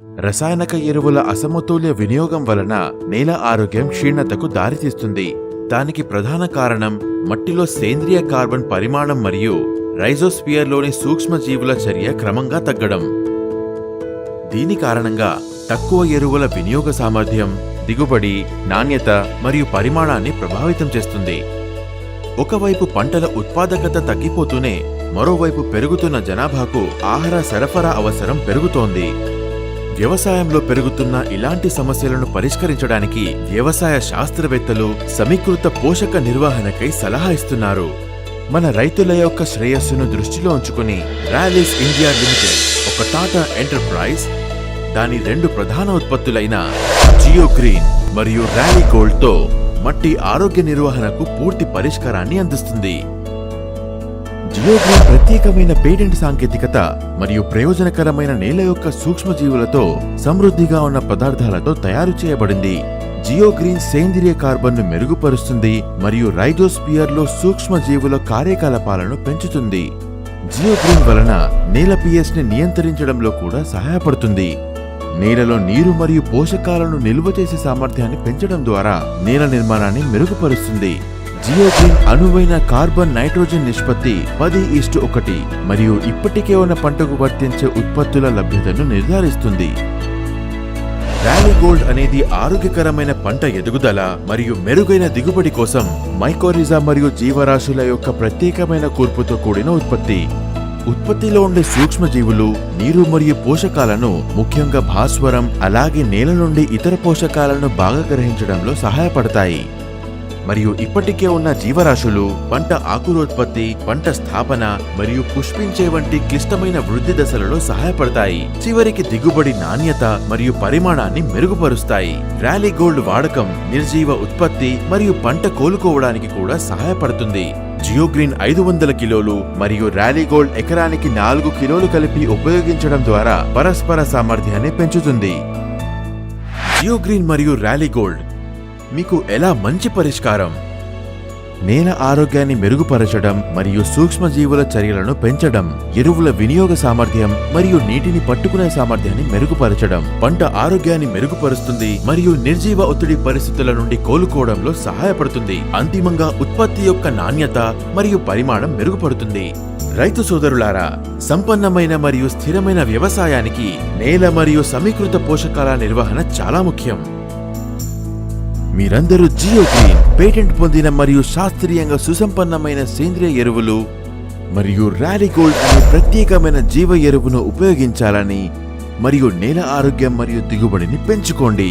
రసాయనక ఎరువుల అసమతుల్య వినియోగం వలన నేల ఆరోగ్యం క్షీణతకు దారితీస్తుంది. దానికి ప్రధాన కారణం మట్టిలో సేంద్రియ కార్బన్ పరిమాణం మరియు రైజోస్పియర్లోని సూక్ష్మజీవుల చర్య క్రమంగా తగ్గడం. దీని కారణంగా తక్కువ ఎరువుల వినియోగ సామర్థ్యం దిగుబడి నాణ్యత మరియు పరిమాణాన్ని ప్రభావితం చేస్తుంది. ఒకవైపు పంటల ఉత్పాదకత తగ్గిపోతూనే మరోవైపు పెరుగుతున్న జనాభాకు ఆహార సరఫరా అవసరం పెరుగుతోంది. వ్యవసాయంలో పెరుగుతున్న ఇలాంటి సమస్యలను పరిష్కరించడానికి వ్యవసాయ శాస్త్రవేత్తలు సమీకృత పోషక నిర్వహణకై సలహా ఇస్తున్నారు. మన రైతుల యొక్క శ్రేయస్సును దృష్టిలో ఉంచుకుని ర్యాలీస్ ఇండియా లిమిటెడ్ ఒక టాటా ఎంటర్ప్రైజ్ దాని రెండు ప్రధాన ఉత్పత్తులైన జియో గ్రీన్ మరియు ర్యాలీ గోల్డ్తో మట్టి ఆరోగ్య నిర్వహణకు పూర్తి పరిష్కారాన్ని అందిస్తుంది. జియోగ్రీన్ ప్రత్యేకమైన పేటెంట్ సాంకేతికత మరియు ప్రయోజనకరమైన నేల యొక్క సూక్ష్మజీవులతో సమృద్ధిగా ఉన్న పదార్థాలతో తయారు చేయబడింది. జియోగ్రీన్ సేంద్రియ కార్బన్ను మెరుగుపరుస్తుంది మరియు రైజోస్పియర్లో సూక్ష్మజీవుల కార్యకలాపాలను పెంచుతుంది. జియోగ్రీన్ వలన నేల పిఎస్ని నియంత్రించడంలో కూడా సహాయపడుతుంది. నేలలో నీరు మరియు పోషకాలను నిల్వ చేసే సామర్థ్యాన్ని పెంచడం ద్వారా నేల నిర్మాణాన్ని మెరుగుపరుస్తుంది. జియోజిన్ అనువైన కార్బన్ నైట్రోజన్ నిష్పత్తి పది ఈస్ట్ ఒకటి మరియు ఇప్పటికే ఉన్న పంటకు వర్తించే ఉత్పత్తుల లభ్యతను నిర్ధారిస్తుంది. ర్యాలీ గోల్డ్ అనేది ఆరోగ్యకరమైన పంట ఎదుగుదల మరియు మెరుగైన దిగుబడి కోసం మైకోరిజా మరియు జీవరాశుల యొక్క ప్రత్యేకమైన కూర్పుతో కూడిన ఉత్పత్తి. ఉత్పత్తిలో ఉండే సూక్ష్మజీవులు నీరు మరియు పోషకాలను ముఖ్యంగా భాస్వరం అలాగే నేల నుండి ఇతర పోషకాలను బాగా గ్రహించడంలో సహాయపడతాయి. మరియు ఇప్పటికే ఉన్న జీవరాశులు పంట ఆకురోత్పత్తి పంట స్థాపన మరియు పుష్పించే వంటి క్లిష్టమైన వృద్ధి దశలలో సహాయపడతాయి. చివరికి దిగుబడి నాణ్యత మరియు పరిమాణాన్ని మెరుగుపరుస్తాయి. ర్యాలీ గోల్డ్ వాడకం నిర్జీవ ఉత్పత్తి మరియు పంట కోలుకోవడానికి కూడా సహాయపడుతుంది. జియోగ్రీన్ ఐదు వందల కిలోలు మరియు ర్యాలీ గోల్డ్ ఎకరానికి నాలుగు కిలోలు కలిపి ఉపయోగించడం ద్వారా పరస్పర సామర్థ్యాన్ని పెంచుతుంది. జియోగ్రీన్ మరియు ర్యాలీ గోల్డ్ మీకు ఎలా మంచి పరిష్కారం? నేల ఆరోగ్యాన్ని మెరుగుపరచడం మరియు సూక్ష్మజీవుల చర్యలను పెంచడం ఎరువుల వినియోగ సామర్థ్యం మరియు నీటిని పట్టుకునే సామర్థ్యాన్ని మెరుగుపరచడం పంట ఆరోగ్యాన్ని మెరుగుపరుస్తుంది మరియు నిర్జీవ ఒత్తిడి పరిస్థితుల నుండి కోలుకోవడంలో సహాయపడుతుంది. అంతిమంగా ఉత్పత్తి యొక్క నాణ్యత మరియు పరిమాణం మెరుగుపడుతుంది. రైతు సోదరులారా సంపన్నమైన మరియు స్థిరమైన వ్యవసాయానికి నేల మరియు సమీకృత పోషకాల నిర్వహణ చాలా ముఖ్యం. మీరందరూ జియో గ్రీన్ పేటెంట్ పొందిన మరియు శాస్త్రీయంగా సుసంపన్నమైన సేంద్రియ ఎరువులు మరియు ర్యాలీ గోల్డ్ అనే ప్రత్యేకమైన జీవ ఎరువును ఉపయోగించాలని మరియు నేల ఆరోగ్యం మరియు దిగుబడిని పెంచుకోండి.